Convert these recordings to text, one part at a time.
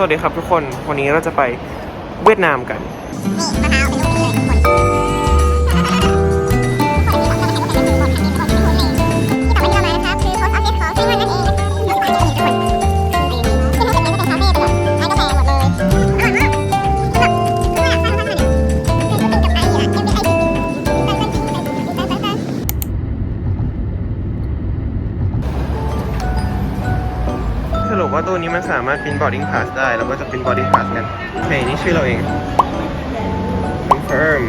สวัสดีครับทุกคน วันนี้เราจะไปเวียดนามกัน รุปว่าตัวนี้มันสามารถเป็น boarding pass ได้เราก็จะเป็น boarding pass กันโอเคนี่ชื่อเราเอง confirm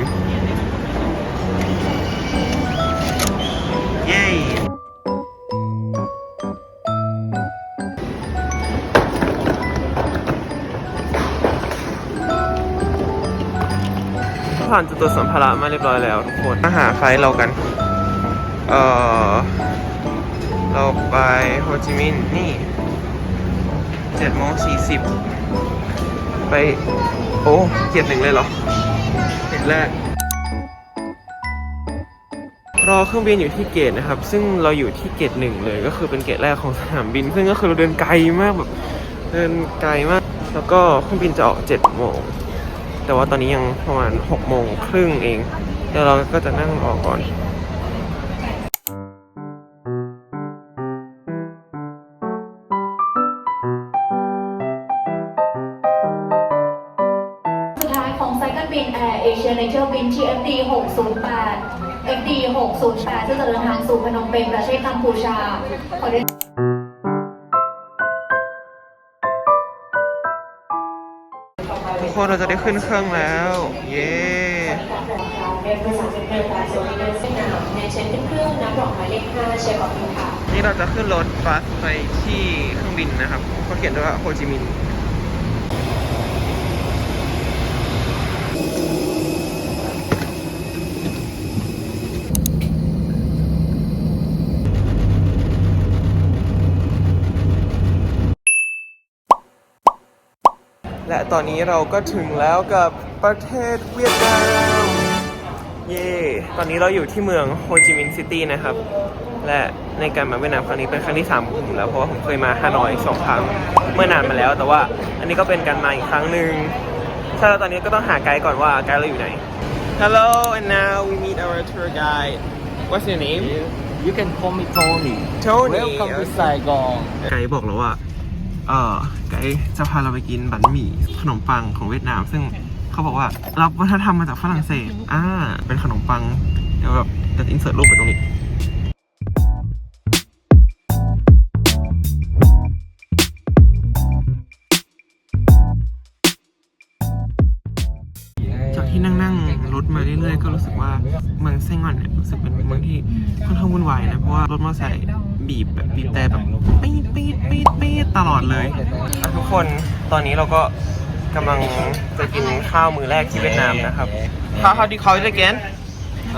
เย้ผ่านจุดตรวจสัมภาระมาเรียบร้อยแล้วทุกคนมาหาไฟเรากัน เออเราไปโฮจิมินห์นี่ เจ็ดโมงสี่สิบไป โอ้เกียรติหนึ่งเลยเหรอเกียรติแรก รอเครื่องบินอยู่ที่เกตนะครับ ซึ่งเราอยู่ที่เกตหนึ่งเลยก็คือเป็นเกตแรกของสนามบิน ซึ่งก็คือเราเดินไกลมากแบบเดินไกลมาก แล้วก็เครื่องบินจะออกเจ็ดโมงแต่ว่าตอนนี้ยังประมาณหกโมงครึ่งเองเดี๋ยวเราก็จะนั่งออกก่อน 608 FD 608ที่จะเดินทางสู่พนมเปญประเทศกัมพูชาขอเรียนทุกคนเราจะได้ขึ้นเครื่องแล้ว เย้เป็นบริษัทเป็นเรือการโซลิเดอร์เวียดนามในเช็คขึ้นเครื่องนับดอกหมายเลข5เช็คออกค่ะนี่เราจะขึ้นรถบัสไปที่เครื่องบินนะครับเขาเขียนด้วยว่าโฮจิมินห์ ตอนนี้เราก็ถึงแล้วกับประเทศเวียดนาม เย่ตอนนี้เราอยู่ที่เมืองโฮจิมินห์ซิตี้นะครับ และในการมาเวียดนามครั้งนี้เป็นครั้งที่3ของผมแล้วเพราะว่าผมเคยมาฮานอยสองครั้งเมื่อนานมาแล้ว แต่ว่าอันนี้ก็เป็นการมาอีกครั้งหนึ่งใช่แล้วตอนนี้ก็ต้องหาไกด์ก่อนว่าไกด์เราอยู่ไหน Hello and now we meet our tour guide What's your name You can call me Tony. Tony Welcome to Saigon. ไกด์บอกเราว่า เออไกด์จะพาเราไปกินบันหมี่ขนมปังของเวียดนาม ซึ่งเขาบอกว่ารับวัฒนธรรมมาจากฝรั่งเศสอ่าเป็นขนมปังเดี๋ยวแบบจะอินเสิร์ตรูปไปตรงนี้ เมืองเซงอนเนี่ยรู้สึกเป็นเมืองที่ค่อนข้างวุ่นวายนะ เพราะว่ารถมอเตอร์ไซค์บีบแบบบีบแต่แบบปี๊ดปี๊ดปี๊ดปี๊ดตลอดเลยอะทุกคนตอนนี้เราก็กำลังจะกินข้าวมือแรกที่เวียดนามนะครับ How how do you call it again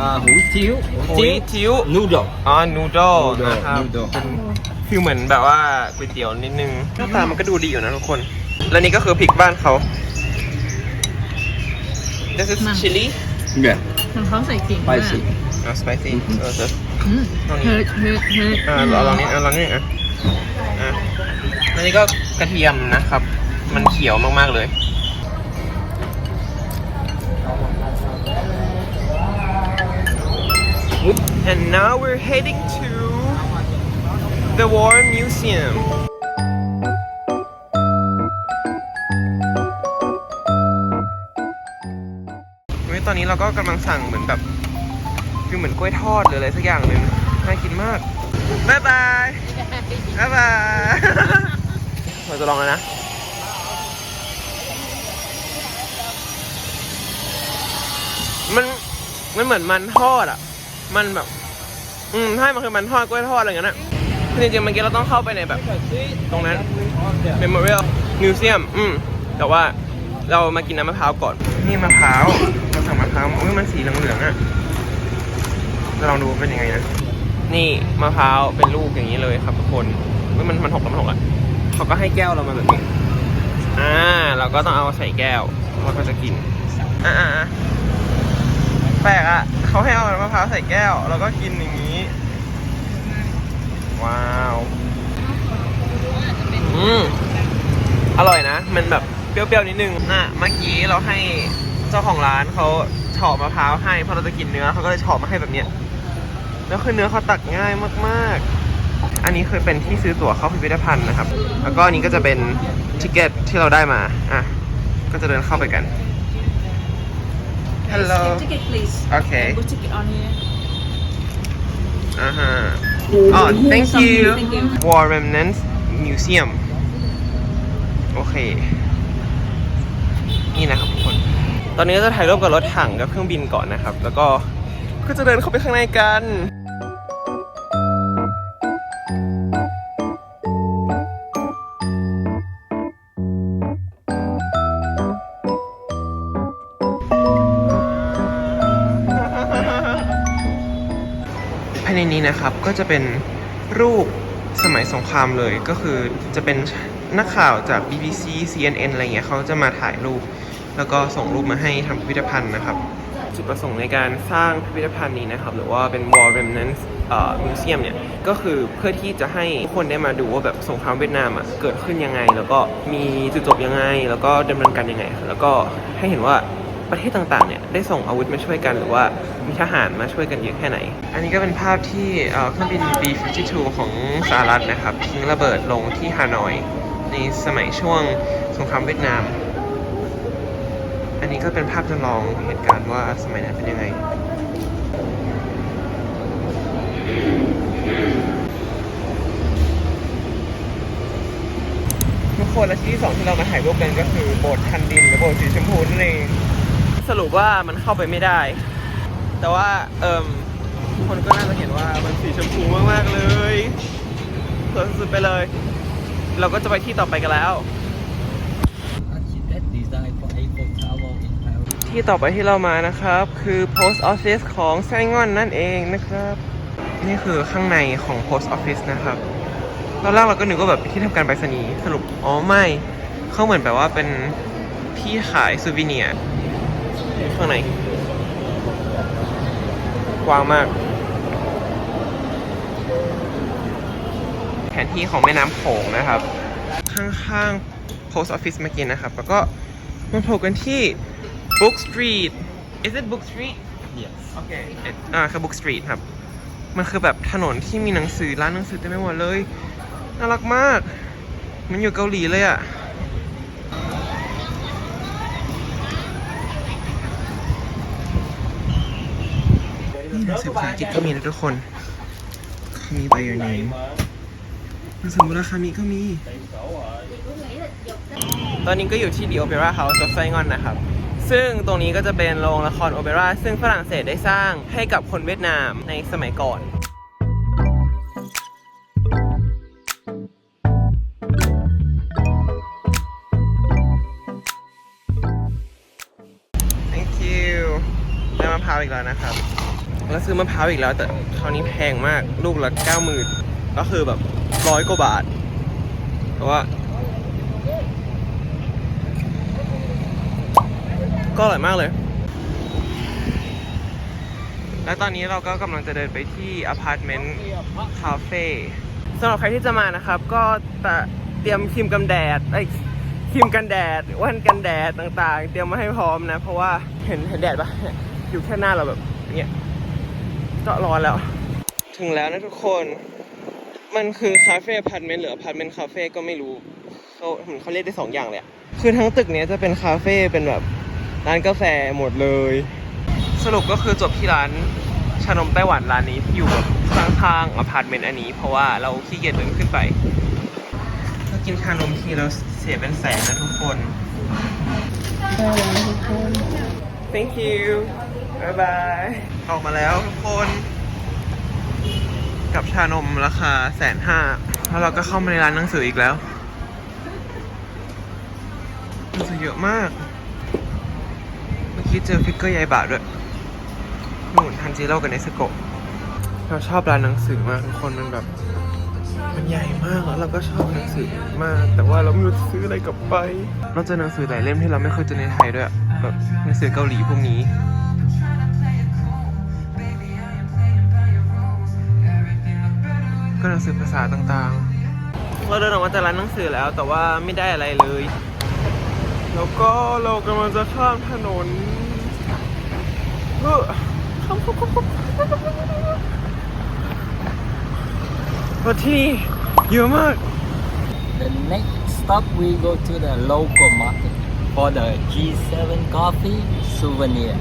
Uh, hủ tiếu. หุยจิ๋ว Noodle. อ๋อนูโด Noodle นะครับ Noodle เป็นฟิลเหมือนแบบว่าก๋วยเตี๋ยวนิดนึงหน้าตามันก็ดูดีอยู่นะทุกคน แล้วนี่ก็คือพริกบ้านเขา This is chili Yeah. ของเขาใส่กิ่งมาก Spicy. อ่า spicy เออจะอืมตรงนี้เฮ้ยเฮ้ยเฮ้ยอ่าเราลองนี้อ่าลองนี้อะอะอันนี้ก็กระเทียมนะครับ มันเขียวมากๆเลย And now we're heading to the War Museum. ตอนนี้เราก็กำลังสั่งเหมือนแบบคือเหมือนกล้วยทอดหรืออะไรสักอย่างหนึ่งน่ากินมากบ๊ายบายบ๊ายบายเราจะลองแล้วนะมันมันเหมือนมันทอดอะ มันแบบ อืมใช่มันคือมันทอดกล้วยทอดอะไรอย่างนั้นะคือจริงๆเมื่อกี้เราต้องเข้าไปในแบบ ตรงนั้น Memorial Museum อืมแต่ว่าเรามากินน้ำมะพร้าวก่อน นี่มะพร้าวั่งมะพร้าวอุ้ยมันสีเหลืองๆอะจะลองดูเป็นยังไงนะ นี่มะพร้าวเป็นลูกอย่างนี้เลยครับทุกคนเฮ้ยมันมันหกแล้วมันหกอะเขาก็ให้แก้วเรามาแบบนี้ อ่า เราก็ต้องเอาใส่แก้วเราก็จะกินอ่าอ่าอ่าแปลกอะเขาให้เอามะพร้าวใส่แก้ว แล้วก็กินอย่างนี้ ว้าว อืมอร่อยนะ มันแบบเปรี้ยวๆนิดนึงน่ะเมื่อกี้เราให้ เจ้าของร้านเขาเฉาะมะพร้าวให้เพราะเราจะกินเนื้อเขาก็เลยเฉาะมาให้แบบเนี้ยแล้วคือเนื้อเขาตักง่ายมากๆ อันนี้เคยเป็นที่ซื้อตั๋วเข้าพิพิธภัณฑ์นะครับ แล้วก็อันนี้ก็จะเป็นทิเกตที่เราได้มาอะก็จะเดินเข้าไปกัน Hello ticket please Okay Book ticket on here อ่าฮะอ๋อ thank you Thank you War Remnants Museum โอเค นี่นะครับทุกคน ตอนนี้ก็จะถ่ายรูปกับรถถังกับเครื่องบินก่อนนะครับ แล้วก็ก็จะเดินเข้าไปข้างในกันภายในนี้นะครับก็จะเป็นรูปสมัยสงครามเลยก็คือจะเป็นนักข่าวจาก BBC CNN อะไรเงี้ยเขาจะมาถ่ายรูป แล้วก็ส่งรูปมาให้ทางพิพิธภัณฑ์นะครับ จุดประสงค์ในการสร้างพิพิธภัณฑ์นี้นะครับ หรือว่าเป็น War Remnants เอ่อ Museum เนี่ย ก็คือเพื่อที่จะให้ทุกคนได้มาดูว่าแบบสงครามเวียดนามอะเกิดขึ้นยังไง แล้วก็มีจุดจบยังไง แล้วก็ดำเนินการยังไง แล้วก็ให้เห็นว่าประเทศต่างๆ เนี่ยได้ส่งอาวุธมาช่วยกันหรือว่ามีทหารมาช่วยกันเยอะแค่ไหน อันนี้ก็เป็นภาพที่เอ่อเครื่องบิน B-52 ของสหรัฐนะครับทิ้งระเบิดลงที่ฮานอย ในสมัยช่วงสงครามเวียดนาม อันนี้ก็เป็นภาพจำลองเหตุการณ์ว่าสมัยนั้นเป็นยังไง ทุกคนและที่สองที่เรามาถ่ายรูปกันก็คือโบสถ์คันดินหรือโบสถ์สีชมพูนั่นเองสรุปว่ามันเข้าไปไม่ได้ แต่ว่าเอิมทุกคนก็น่าจะเห็นว่ามันสีชมพูมากๆเลยสวยสุดๆไปเลย เราก็จะไปที่ต่อไปกันแล้ว ที่ต่อไปที่เรามานะครับ คือ post office ของไส้งอนนั่นเองนะครับ นี่คือข้างในของ post office นะครับตอนแรกเราก็นึกว่าแบบที่ทำการไปรษณีย์สรุปอ๋อไม่เขาเหมือนแบบว่าเป็นที่ขายซูวิเนียข้างในกว้างมาก แผนที่ของแม่น้ำโขงนะครับ ข้างๆ post office เมื่อกี้นะครับ แล้วก็มาโผล่กันที่ Book Street is it Book Street Yes. โอเคอ่าคือ Book Street ครับ มันคือแบบถนนที่มีหนังสือร้านหนังสือเต็มไปหมดเลย น่ารักมาก มันอยู่เกาหลีเลยอะ่ะนี่หนังสือภาษาอังกฤษก็มีนะทุกคนเขามี by your name หนังสือมูราคามิก็มี ตอนนี้ก็อยู่ที่ The Opera House of Saigon นะครับ ซึ่งตรงนี้ก็จะเป็นโรงละครโอเปร่าซึ่งฝรั่งเศสได้สร้างให้กับคนเวียดนามในสมัยก่อน thank you ได้มะพร้าวอีกแล้วนะครับ แล้วซื้อมะพร้าวอีกแล้วแต่คราวนี้แพงมากลูกละเก้าหมื่นก็คือแบบร้อยกว่าบาท เพราะว่า ก็อร่อยมากเลย และตอนนี้เราก็กำลังจะเดินไปที่อพาร์ตเมนต์คาเฟ่สำหรับใครที่จะมานะครับ ก็เตรียมครีมกันแดดไอ้ครีมกันแดดแว่นกันแดดต่างๆ เตรียมมาให้พร้อมนะ เพราะว่าเห็นเห็นแดดปะอยู่แค่หน้าเราแบบเนี้ยก็ร้อนแล้ว ถึงแล้วนะทุกคน มันคือคาเฟ่อพาร์ตเมนต์หรืออพาร์ตเมนต์คาเฟ่ก็ไม่รู้เขาเหมือนเขาเรียกได้สองอย่างเลยอะคือทั้งตึกเนี้ยจะเป็นคาเฟ่เป็นแบบ ร้านกาแฟหมดเลย สรุปก็คือจบที่ร้านชานมไต้หวันร้านนี้ที่อยู่แบบข้างๆอพาร์ตเมนต์อันนี้ เพราะว่าเราขี้เกียจเดินขึ้นไปถ้ากินชานมทีเราเสียเป็นแสนนะทุกคน thank you bye bye ออกมาแล้วทุกคน กับชานมราคาแสนห้าแล้วเราก็เข้ามาในร้านหนังสืออีกแล้วหนังสือเยอะมากเมื่อ กี้เจอฟิกเกอร์ยายบาด้วยนู่นทันจิโร่กับเนสโกะเราชอบร้านหนังสือมากทุกคนมันแบบมันใหญ่มากแล้วเราก็ชอบหนังสือมาก แต่ว่าเราไม่รู้จะซื้ออะไรกลับไป เราเจอหนังสือหลายเล่มที่เราไม่เคยเจอในไทยด้วยแบบหนังสือเกาหลีพวกนี้ก็หนังสือภาษาต่างๆ เราเดินออกมาจากร้านหนังสือแล้วแต่ว่าไม่ได้อะไรเลย แล้วก็เรากำลังจะข้ามถนน รถที่นี่เยอะมาก The next stop we go to the local market for the G7 coffee souvenir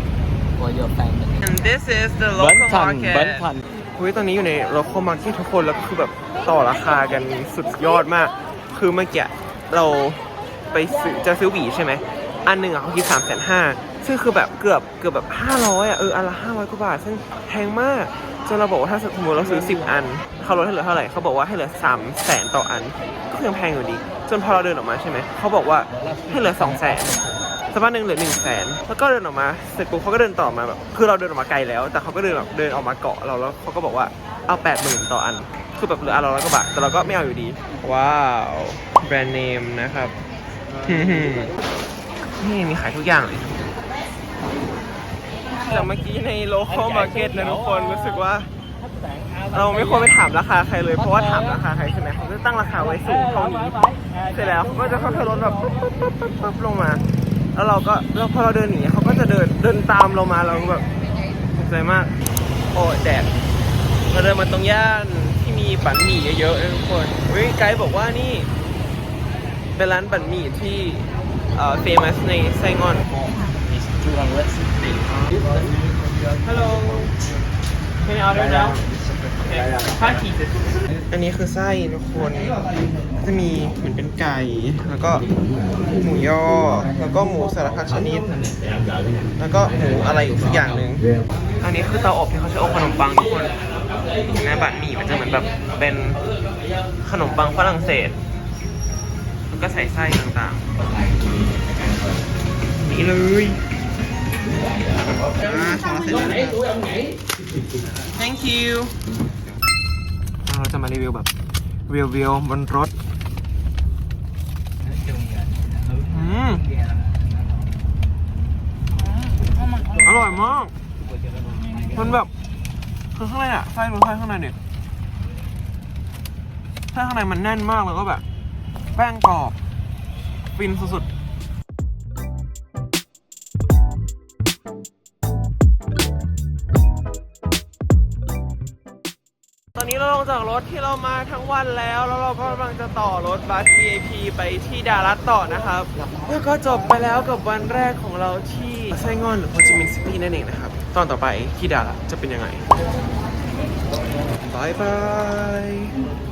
for your family. and this is the local market เบิ้นทันอุ้ยตอนนี้อยู่ใน local market ทุกคนแล้วก็คือแบบต่อราคากันสุดยอดมาก คือเมื่อกี้เราไปซื้อจะซื้อหวีใช่ไหม อันหนึ่งอะเขาคิดสามแสนห้า ซึ่งคือแบบเกือบเกือบแบบห้าร้อยอะเอออันละห้าร้อยกว่าบาทซึ่งแพงมากจนเราบอกว่าถ้าสมมติเราซื้อสิบอัน เขาลดให้เหลือเท่าไหร่เขาบอกว่าให้เหลือสามแสนต่ออัน ก็ยังแพงอยู่ดี จนพอเราเดินออกมาใช่ไหมเขาบอกว่าให้เหลือสองแสนสักพักหนึ่งเหลือหนึ่งแสนแล้วก็เดินออกมาเสร็จปุ๊บเขาก็เดินต่อมาแบบคือเราเดินออกมาไกลแล้ว แต่เขาก็เดินแบบเดินออกมาเกาะเราแล้วเขาก็บอกว่าเอาแปดหมื่นต่ออันคือแบบเหลืออันละร้อยกว่าบาทแต่เราก็ไม่เอาอยู่ดี ว้าวแบรนด์เนมนะครับนี่มีขายทุกอย่างเลย จากเมื่อกี้ใน local market นะทุกคนรู้สึกว่า เราไม่ควรไปถามราคาใครเลยเพราะว่าถามราคาใครใช่ไหมเขาจะตั้งราคาไว้สูงเท่านี้เสร็จแล้วเขาก็จะค่อยๆลดแบบปุ๊บปุ๊บปุ๊บปุ๊บปุ๊บลงมา แล้วเราก็แล้วพอเราเดินหนีเขาก็จะเดินเดินตามเรามาเราแบบตกใจมาก โอ้แดดเราเดินมาตรงย่านที่มีบันหมี่เยอะๆนะทุกคนเฮ้ยไกด์บอกว่านี่เป็นร้านบันหมี่ที่เอ่อ famous ในไซงอน is 260. Hello Can I order now อันนี้คือไส้ทุกคนจะมีเหมือนเป็นไก่ แล้วก็หมูย่อ แล้วก็หมูสารพัดชนิด แล้วก็หมูอะไรอีกสักอย่างหนึ่งอันนี้คือเตาอบที่เขาใช้อบขนมปังทุกคนเห็นไหมบัตรหมี่มันจะเหมือนแบบเป็นขนมปังฝรั่งเศส แล้วก็ใส่ไส้ต่างๆนี่เลย thank you เราจะมารีวิวแบบรีวิวบนรถอืมอร่อยมาก มันแบบคือข้างในอะไส้มันไส้ข้างในเนี่ยไส้ข้างในมันแน่นมากแล้วก็แบบ แป้งกรอบ ฟินสุดๆ ลงจากรถที่เรามาทั้งวันแล้ว แล้วเราก็กำลังจะต่อรถบัส VIP ไปที่ดารัตต่อนะครับแล้วก็จบไปแล้วกับวันแรกของเราที่ไซงอนหรือโฮจิมินห์ซิตี้นั่นเองนะครับ ตอนต่อไปที่ดารัตจะเป็นยังไงบายบาย